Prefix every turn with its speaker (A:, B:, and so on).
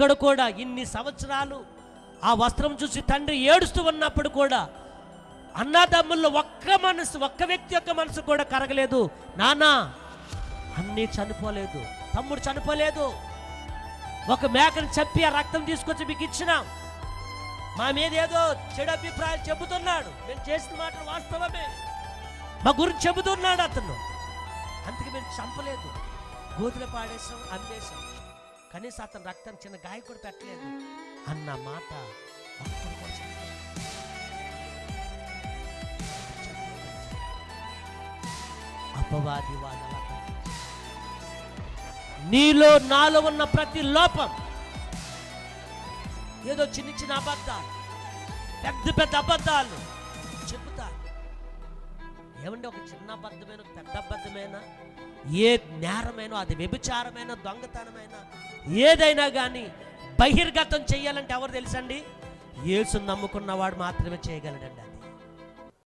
A: అక్కడ కూడా ఇన్ని సంవత్సరాలు ఆ వస్త్రం చూసి తండ్రి ఏడుస్తూ ఉన్నప్పుడు కూడా అన్నదమ్ముల్లో ఒక్క మనసు ఒక్క వ్యక్తి యొక్క మనసు కూడా కరగలేదు. నానా అన్నీ చనిపోలేదు. తమ్ముడు చనిపోలేదు. ఒక మేకను చంపి ఆ రక్తం తీసుకొచ్చి మీకు ఇచ్చినాం. మా మీద ఏదో చెడు అభిప్రాయాలు చెబుతున్నాడు. మేము చేసిన మాటలు వాస్తవమే. మా గురించి చెబుతున్నాడు అతను. అందుకే మేము చంపలేదు. గోతులు పాడేసాం అమ్మేసాం కనీసం అతని రక్తం చిన్న గాయ కూడా పెట్టలేదు. అన్న మాట అపవాది వాదన నీలో నాలో ఉన్న ప్రతి లోపం ఏదో చిన్న చిన్న అబద్ధాలు పెద్ద పెద్ద అబద్ధాలు ఏమంటే ఒక చిన్న అబద్ధమైన పెద్ద అబద్ధమైన? ఏ నేరమైనా అది వ్యభిచారమైన దొంగతనమైన? ఏదైనా కానీ బహిర్గతం చేయాలంటే ఎవరు తెలుసండి? ఏసు నమ్ముకున్నవాడు మాత్రమే చేయగలడండి అది.